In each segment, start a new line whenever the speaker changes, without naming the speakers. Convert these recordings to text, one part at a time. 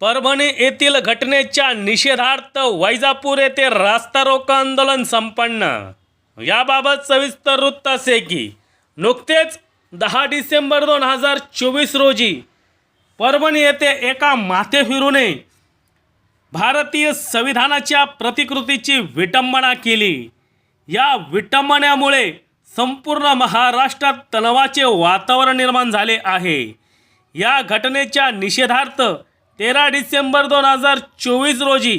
परभणी येथील घटनेच्या निषेधार्थ वैजापूर येथे रास्ता रोको आंदोलन संपन्न. याबाबत सविस्तर वृत्त असे की नुकतेच दहा डिसेंबर दोन हजार चोवीस रोजी परभणी येथे एका माथे फिरूने भारतीय संविधानाच्या प्रतिकृतीची विटंबना केली. या विटंबनेमुळे संपूर्ण महाराष्ट्रात तणावाचे वातावरण निर्माण झाले आहे. या घटनेच्या निषेधार्थ तेरा डिसेंबर दोन हजार चोवीस रोजी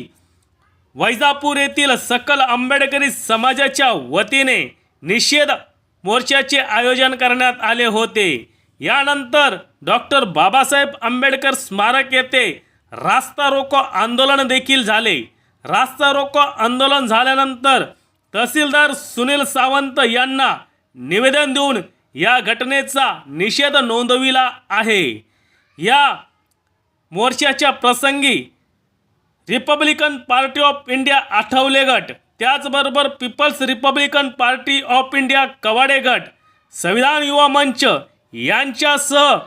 वैजापूर येथील सकल आंबेडकरी समाजाच्या वतीने निषेध मोर्चाचे आयोजन करण्यात आले होते. यानंतर डॉक्टर बाबासाहेब आंबेडकर स्मारक येथे रास्ता रोको आंदोलन देखील झाले. रास्ता रोको आंदोलन झाल्यानंतर तहसीलदार सुनील सावंत यांना निवेदन देऊन या घटनेचा निषेध नोंदविला आहे. या मोर्चाच्या प्रसंगी republican party of India Athawale गट त्याचबरोबर peoples republican party of India Kawade गट संविधान युवा मंच यांच्यासह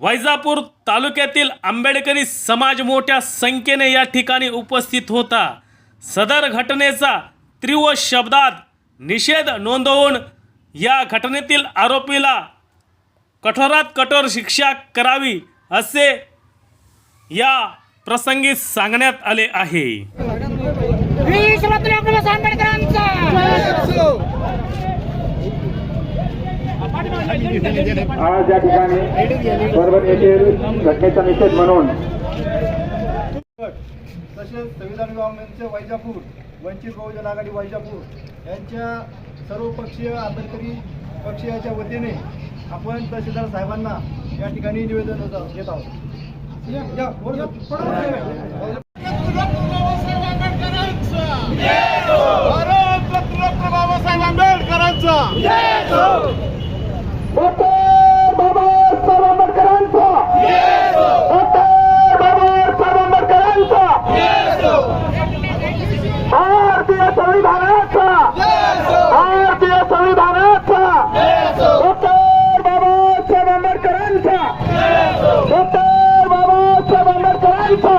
वैजापूर तालुक्यातील आंबेडकरी समाज मोठ्या संख्येने या ठिकाणी उपस्थित होता. सदर घटनेचा तीव्र शब्दात निषेध नोंदवून या घटनेतील आरोपीला कठोरात कठोर शिक्षा करावी असे या प्रसंगी सांगण्यात आले आहे.
आज या ठिकाणी परभणी येथील घटनेचा निषेध म्हणून
तसेच संविधान विभागाचे वैजापूर वंचित बहुजन आघाडी वैजापूर यांच्या सर्व पक्षीय आंबेडकरी पक्षीयाच्या वतीने आपण तहसीलदार साहेबांना या ठिकाणी निवेदन देत आहोत. या,
आंबेडकरांचा
डॉक्टर बाबासाहेब आंबेडकरांचा डॉक्टर बाबासाहेब आंबेडकरांचा भारतीय संविधानाचा भारतीय संविधानाचा डॉक्टर बाबासाहेब आंबेडकरांचा डॉक्टर बाबासाहेब आंबेडकरांचा